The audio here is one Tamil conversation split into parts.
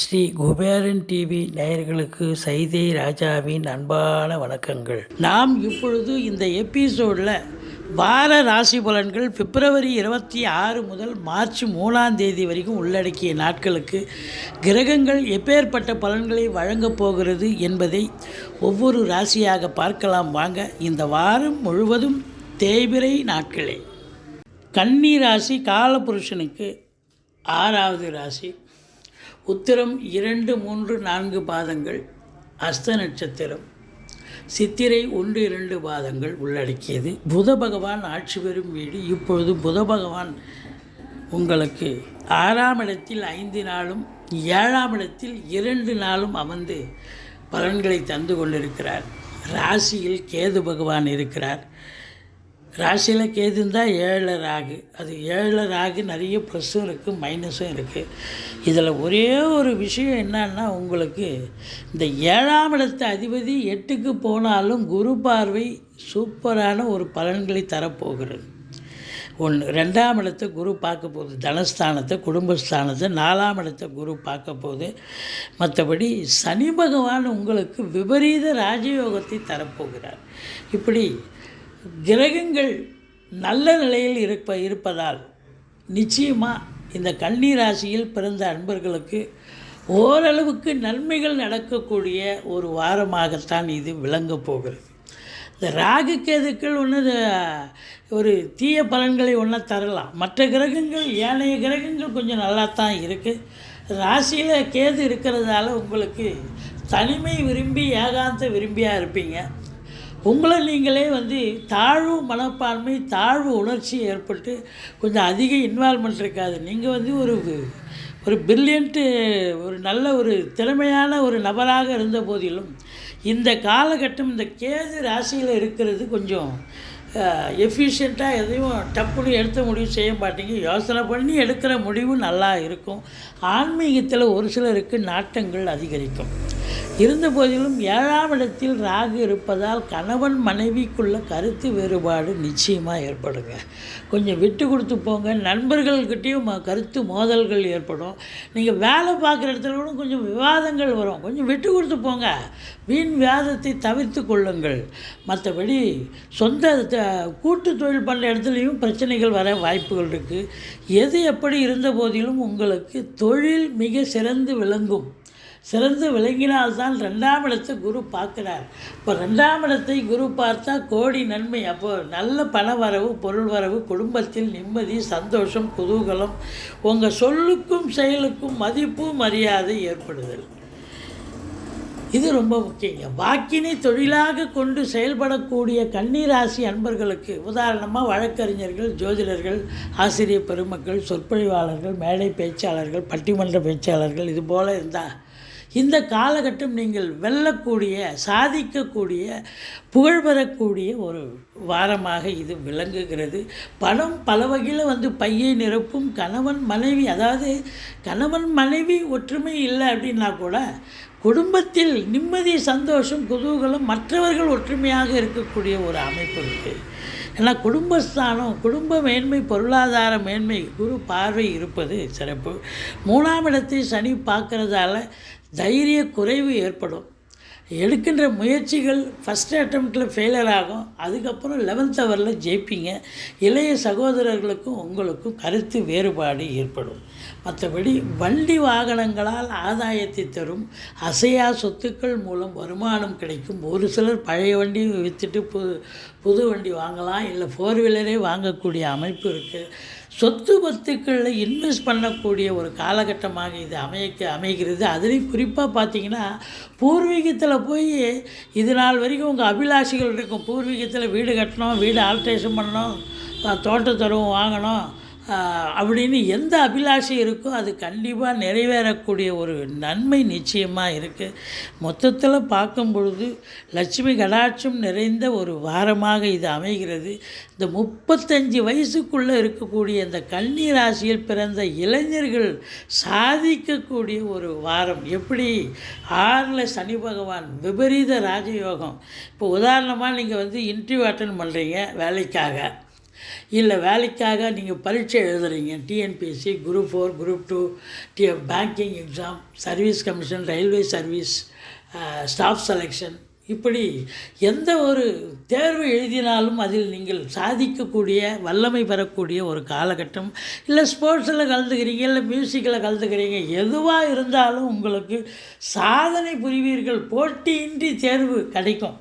ஸ்ரீ குபேரன் டிவி நேயர்களுக்கு சைதை ராஜாவின் அன்பான வணக்கங்கள். நாம் இப்பொழுது இந்த எபிசோடில் வார ராசி பலன்கள் பிப்ரவரி இருபத்தி ஆறு முதல் மார்ச் மூணாம் தேதி வரைக்கும் உள்ளடக்கிய நாட்களுக்கு கிரகங்கள் எப்பேற்பட்ட பலன்களை வழங்கப் போகிறது என்பதை ஒவ்வொரு ராசியாக பார்க்கலாம். வாங்க இந்த வாரம் முழுவதும் தேய்பிரை நாட்களே. கன்னி ராசி காலபுருஷனுக்கு ஆறாவது ராசி உத்திரம் இரண்டு மூன்று நான்கு பாதங்கள் அஸ்த நட்சத்திரம். சித்திரை ஒன்று இரண்டு பாதங்கள் உள்ளடக்கியது. புத பகவான் ஆட்சி பெறும் வீடு. இப்பொழுது புத பகவான் உங்களுக்கு ஆறாம் இடத்தில் ஐந்து நாளும் ஏழாம் இடத்தில் இரண்டு நாளும் அமர்ந்து பலன்களை தந்து கொண்டிருக்கிறார். ராசியில் கேது பகவான் இருக்கிறார். ராசியில் கேது இருந்தால் ஏழு ராகு. அது ஏழு ராகு நிறைய ப்ளஸ்ஸும் இருக்குது மைனஸும் இருக்குது இதில் ஒரே ஒரு விஷயம் என்னன்னா உங்களுக்கு இந்த ஏழாம் இடத்து அதிபதி எட்டுக்கு போனாலும் குரு பார்வை சூப்பரான ஒரு பலன்களை தரப்போகிறது. ஒன்று ரெண்டாம் இடத்தை குரு பார்க்க போகுது. தனஸ்தானத்தை குடும்பஸ்தானத்தை நாலாம் இடத்தை குரு பார்க்க போகுது. மற்றபடி சனி பகவான் உங்களுக்கு விபரீத ராஜயோகத்தை தரப்போகிறார். இப்படி கிரகங்கள் நல்ல நிலையில் இருப்ப இருப்பதால் நிச்சயமாக இந்த கன்னி ராசியில் பிறந்த அன்பர்களுக்கு ஓரளவுக்கு நன்மைகள் நடக்கக்கூடிய ஒரு வாரமாகத்தான் இது விளங்க போகிறது. இந்த ராகு கேதுக்கள் ஒன்று ஒரு தீய பலன்களை ஒன்றா தரலாம். மற்ற கிரகங்கள் ஏனைய கிரகங்கள் கொஞ்சம் நல்லா தான் இருக்குது ராசியில் கேது இருக்கிறதால உங்களுக்கு தனிமை விரும்பி ஏகாந்த விரும்பியாக இருப்பீங்க. உங்களை நீங்களே வந்து தாழ்வு மனப்பான்மை தாழ்வு உணர்ச்சி ஏற்பட்டு கொஞ்சம் அதிக இன்வால்மெண்ட் இருக்காது. நீங்கள் வந்து ஒரு ஒரு பிரில்லியண்ட்டு ஒரு நல்ல ஒரு திறமையான ஒரு நபராக இருந்த போதிலும் இந்த காலகட்டம் இந்த கேது ராசியில் இருக்கிறது கொஞ்சம் எஃபிஷியண்ட்டாக எதையும் டப்புன்னு எடுத்த முடிவு செய்ய மாட்டீங்க. யோசனை பண்ணி எடுக்கிற முடிவு நல்லா இருக்கும். ஆன்மீகத்தில் ஒரு சிலருக்கு நாட்டங்கள் அதிகரிக்கும். இருந்த போதிலும் ஏழாம் இடத்தில் ராகு இருப்பதால் கணவன் மனைவிக்குள்ள கருத்து வேறுபாடு நிச்சயமாக ஏற்படுங்க. கொஞ்சம் விட்டு கொடுத்து போங்க. நண்பர்கள்கிட்டையும் ம- கருத்து மோதல்கள் ஏற்படும். நீங்கள் வேலை பார்க்குற இடத்துல கூட கொஞ்சம் விவாதங்கள் வரும். கொஞ்சம் விட்டு கொடுத்து போங்க. வீண் வியாதத்தை தவிர்த்து கொள்ளுங்கள். மற்றபடி சொந்த த- கூட்டு தொழில் பண்ணுற இடத்துலையும் பிரச்சனைகள் வர வாய்ப்புகள் இருக்குது எது எப்படி இருந்த போதிலும் உங்களுக்கு தொழில் மிக சிறந்து விளங்கும். சிறந்து விளங்கினால்தான் ரெண்டாம் இடத்தை குரு பார்க்குறார். இப்போ ரெண்டாம் இடத்தை குரு பார்த்தா கோடி நன்மை. அப்போ நல்ல பண வரவு பொருள் வரவு குடும்பத்தில் நிம்மதி சந்தோஷம் குதூகலம். உங்கள் சொல்லுக்கும் செயலுக்கும் மதிப்பு மரியாதை ஏற்படுதல். இது ரொம்ப முக்கியங்க. வாக்கினை தொழிலாக கொண்டு செயல்படக்கூடிய கன்னிராசி அன்பர்களுக்கு உதாரணமாக வழக்கறிஞர்கள் ஜோதிடர்கள் ஆசிரியர் பெருமக்கள் சொற்பொழிவாளர்கள் மேடை பேச்சாளர்கள் பட்டிமன்ற பேச்சாளர்கள் இது போல் இருந்தால் இந்த காலகட்டம் நீங்கள் வெல்லக்கூடிய சாதிக்கக்கூடிய புகழ் பெறக்கூடிய ஒரு வாரமாக இது விளங்குகிறது. பணம் பல வகையில் வந்து பையை நிரப்பும் கணவன் மனைவி அதாவது கணவன் மனைவி ஒற்றுமை இல்லை அப்படின்னா கூட குடும்பத்தில் நிம்மதி சந்தோஷம் குதூகலம் மற்றவர்கள் ஒற்றுமையாக இருக்கக்கூடிய ஒரு அமைப்பு இருக்குது ஏன்னா குடும்பஸ்தானம் குடும்ப மேன்மை பொருளாதார மேன்மை குரு பார்வை இருப்பது சிறப்பு. மூணாம் இடத்தை சனி பார்க்குறதால தைரிய குறைவு ஏற்படும். எடுக்கின்ற முயற்சிகள் ஃபஸ்ட் அட்டம்ப்டில் ஃபெயிலியர் ஆகும். அதுக்கப்புறம் லெவன்த் ஹவரில் ஜெயிப்பீங்க. இளைய சகோதரர்களுக்கும் உங்களுக்கும் கருத்து வேறுபாடு ஏற்படும். மற்றபடி வண்டி வாகனங்களால் ஆதாயத்தை தரும் அசையா சொத்துக்கள் மூலம் வருமானம் கிடைக்கும். ஒரு சிலர் பழைய வண்டி விற்றுட்டு புது புது வண்டி வாங்கலாம். இல்லை ஃபோர் வீலரே வாங்கக்கூடிய அமைப்பு இருக்குது சொத்து பத்துக்களில் இன்வெஸ்ட் பண்ணக்கூடிய ஒரு காலகட்டமாக இது அமைக்க அமைகிறது. அதுலேயும் குறிப்பாக பார்த்தீங்கன்னா பூர்வீகத்தில் போய் இது நாள் வரைக்கும் உங்கள் அபிலாஷைகள் இருக்கும். பூர்வீகத்தில் வீடு கட்டணும் வீடு ஆல்ட்ரேஷன் பண்ணணும் தோட்டத்தருவம் வாங்கணும் அப்படின்னு எந்த அபிலாஷை இருக்கோ அது கண்டிப்பாக நிறைவேறக்கூடிய ஒரு நன்மை நிச்சயமாக இருக்குது மொத்தத்தில் பார்க்கும் பொழுது லட்சுமி கடாட்சம் நிறைந்த ஒரு வாரமாக இது அமைகிறது. இந்த முப்பத்தஞ்சு வயசுக்குள்ளே இருக்கக்கூடிய இந்த கன்னி ராசியில் பிறந்த இளைஞர்கள் சாதிக்கக்கூடிய ஒரு வாரம். எப்படி? ஆறில் சனி பகவான் விபரீத ராஜயோகம். இப்போ உதாரணமாக நீங்கள் வந்து இன்டர்வியூ அட்டன் பண்ணுறீங்க வேலைக்காக. இல்லை வேலைக்காக நீங்கள் பரீட்சை எழுதுறீங்க. TNPSC group four group two D banking exam service commission railway service staff selection இப்படி எந்த ஒரு தேர்வு எழுதினாலும் அதில் நீங்கள் சாதிக்கக்கூடிய வல்லமை பெறக்கூடிய ஒரு காலகட்டம். இல்லை ஸ்போர்ட்ஸில் கலந்துக்கிறீங்க இல்லை மியூசிக்கில் கலந்துக்கிறீங்க எதுவாக இருந்தாலும் உங்களுக்கு சாதனை புரிவீர்கள். போட்டியின்றி தேர்வு கிடைக்கும்.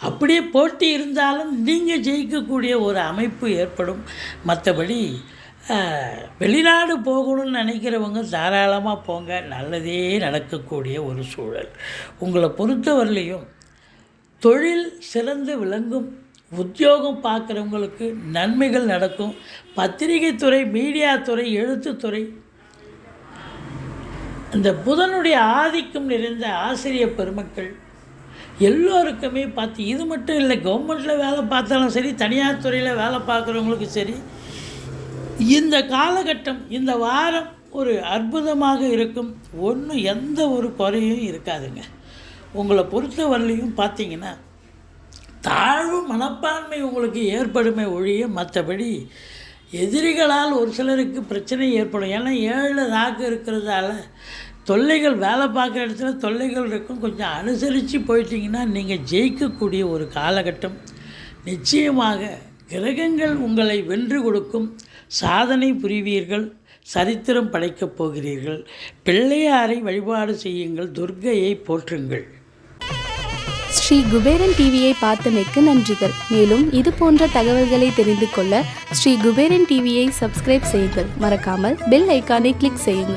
அப்படியே போட்டி இருந்தாலும் நீங்கள் ஜெயிக்கக்கூடிய ஒரு அமைப்பு ஏற்படும். மற்றபடி வெளிநாடு போகணும்னு நினைக்கிறவங்க தாராளமாக போங்க. நல்லதே நடக்கக்கூடிய ஒரு சூழல். உங்களை பொறுத்தவரையிலையும் தொழில் சிறந்து விளங்கும். உத்தியோகம் பார்க்குறவங்களுக்கு நன்மைகள் நடக்கும். பத்திரிகை துறை மீடியா துறை எழுத்துத்துறை. இந்த புதனுடைய ஆதிக்கம் நிறைந்த ஆசிரியர் பெருமக்கள் எல்லோருக்குமே பார்த்து இது மட்டும் இல்லை கவர்மெண்ட்டில் வேலை பார்த்தாலும் சரி தனியார் துறையில் வேலை பார்க்குறவங்களுக்கும் சரி இந்த காலகட்டம் இந்த வாரம் ஒரு அற்புதமாக இருக்கும். ஒன்றும் எந்த ஒரு குறையும் இருக்காதுங்க. உங்களை பொறுத்தவரையிலையும் பார்த்தீங்கன்னா தாழ்வு மனப்பான்மை உங்களுக்கு ஏற்படுமே ஒழிய மற்றபடி எதிரிகளால் ஒரு சிலருக்கு பிரச்சனை ஏற்படும். ஏன்னா ஏழு ராகு இருக்கிறதால தொல்லைகள் வேலை பார்க்குற இடத்துல தொல்லைகள் இருக்கும். கொஞ்சம் அனுசரித்து போயிட்டீங்கன்னா நீங்கள் ஜெயிக்கக்கூடிய ஒரு காலகட்டம். நிச்சயமாக கிரகங்கள் உங்களை வென்று கொடுக்கும். சாதனை புரிவீர்கள். சரித்திரம் படைக்கப் போகிறீர்கள். பிள்ளையாரை வழிபாடு செய்யுங்கள். துர்கையை போற்றுங்கள். ஸ்ரீ குபேரன் டிவியை பார்த்தமைக்கு நன்றிகள். மேலும் இது போன்ற தகவல்களை தெரிந்து கொள்ள ஸ்ரீ குபேரன் டிவியை சப்ஸ்கிரைப் செய்யுங்கள். மறக்காமல் பெல் ஐக்கானை கிளிக் செய்யுங்கள்.